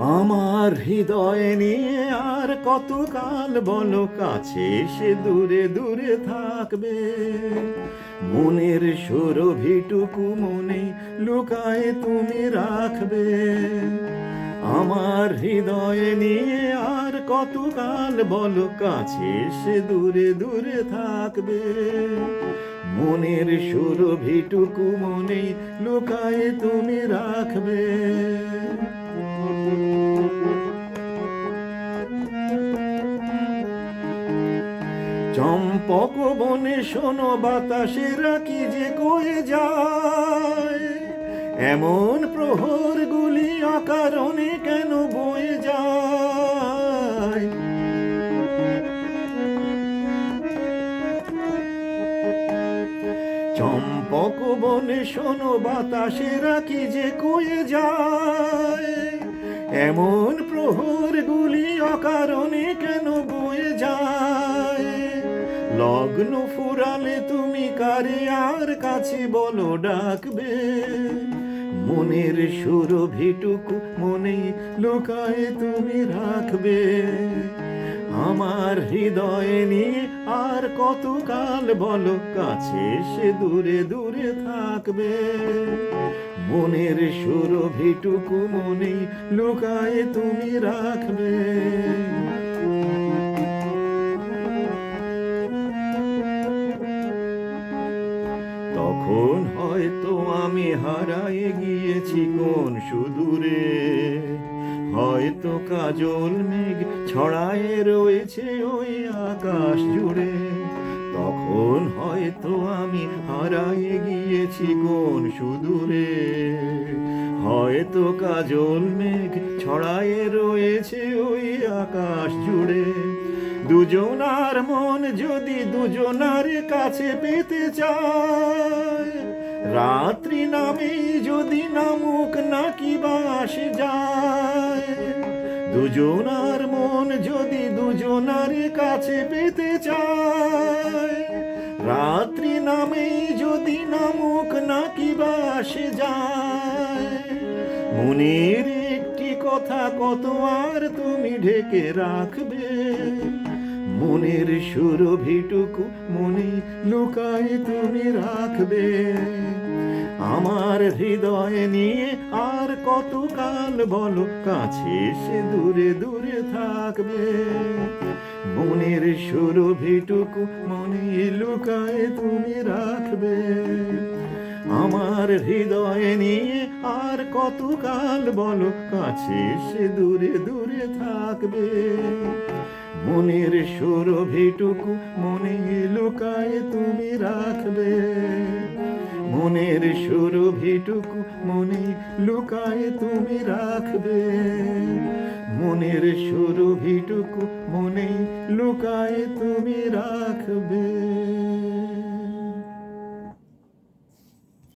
আমার হৃদয় নিয়ে আর কতকাল বলো, কাছে সে দূরে দূরে থাকবে। মনের সুরভিটুকু মনে লুকায় তুমি রাখবে। আমার হৃদয় নিয়ে আর কতকাল বলো, কাছে সে দূরে দূরে থাকবে। মনের সুরভিটুকু মনে লুকায় তুমি রাখবে। চম্পক বনে শোনো বাতাসেরা কি যে কয়ে যায়। এমন প্রহর গুলি অকারণে কেন বয়ে যায়? চম্পক বনে শোনো বাতাসেরা কি যে কয়ে যায়। এমন প্রহর গুলি অকারণে কেন বয়ে লগ্ন ফুরালে তুমি কারে? আর কাছে বলো, ডাকবে। মনের সুরভিটুকু মনে লুকায় তুমি রাখবে। আমার হৃদয় নিয়ে আর কতকাল বলো, কাছে সে দূরে দূরে থাকবে। মনের সুরভিটুকু মনে লুকায় তুমি রাখবে। তখন হয়তো আমি হারায়ে গিয়েছি কোন সুদূরে? হয়তো কাজল মেঘ ছড়ায় রয়েছে ওই আকাশ জুড়ে। তখন হয়তো আমি হারায়ে গিয়েছি কোন সুদূরে? হয়তো কাজল মেঘ ছড়ায় রয়েছে ওই আকাশ জুড়ে। দুজনার মন যদি দুজনার কাছে পেতে চায়, রাত্রি নামে যদি নামুক নাকি বাস যায়। দুজনার মন যদি দুজনার কাছে পেতে চায়, রাত্রি নামে যদি নামুক নাকি বাস যায়। মনের একটি কথা কত আর তুমি ঢেকে রাখবে? মনের সুরভিটুকু মনে লুকায় তুমি রাখবে। আমার হৃদয় নিয়ে আর কতকাল বলো, কাছে সে দূরে দূরে থাকবে। মনের সুরভিটুকু মনে লুকায় তুমি রাখবে। আমার হৃদয় নিয়ে আর কতকাল বলো, কাছে সে দূরে দূরে থাকবে। মনের সুরভিটুকু মনে লুকায় তুমি রাখবে। মনের সুরভিটুকু মনে লুকায় তুমি রাখবে। মনের সুরভিটুকু মনে লুকায় তুমি রাখবে।